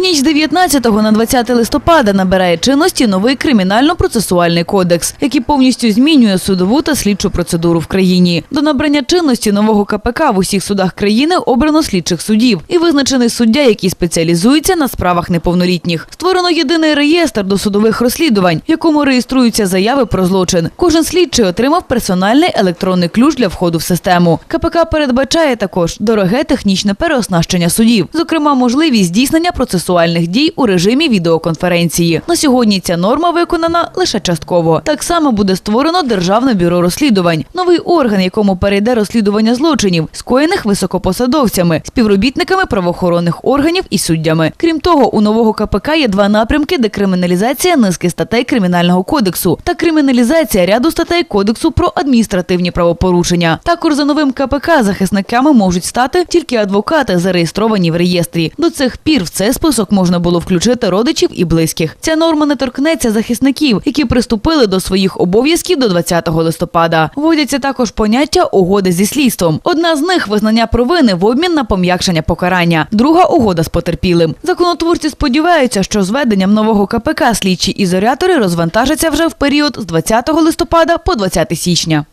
ніч з 19 на 20 листопада набирає чинності новий кримінально-процесуальний кодекс, який повністю змінює судову та слідчу процедуру в країні. До набрання чинності нового КПК в усіх судах країни обрано слідчих суддів і визначений суддя, який спеціалізується на справах неповнолітніх. Створено єдиний реєстр досудових розслідувань, в якому реєструються заяви про злочин. Кожен слідчий отримав персональний електронний ключ для входу в систему. КПК передбачає також дороге технічне переоснащення судів, зокрема, можливість здійснення процесуальних дій у режимі відеоконференції. На сьогодні ця норма виконана лише частково. Так само буде створено Державне бюро розслідувань, новий орган, якому перейде розслідування злочинів, скоєних високопосадовцями, співробітниками правоохоронних органів і суддями. Крім того, у нового КПК є два напрямки: декриміналізація низки статей кримінального кодексу та криміналізація ряду статей кодексу про адміністративні правопорушення. Також за новим КПК захисниками можуть стати тільки адвокати, зареєстровані в реєстрі. До цих пір в цей список можна було включити родичів і близьких. Ця норма не торкнеться захисників, які приступили до своїх обов'язків до 20 листопада. Вводяться також поняття угоди зі слідством. Одна з них визнання провини в обмін на пом'якшення покарання. Друга угода з потерпілим. Законотворці сподіваються, що з введенням нового КПК слідчі ізолятори розвантажаться вже в період з 20 листопада по 20 січня.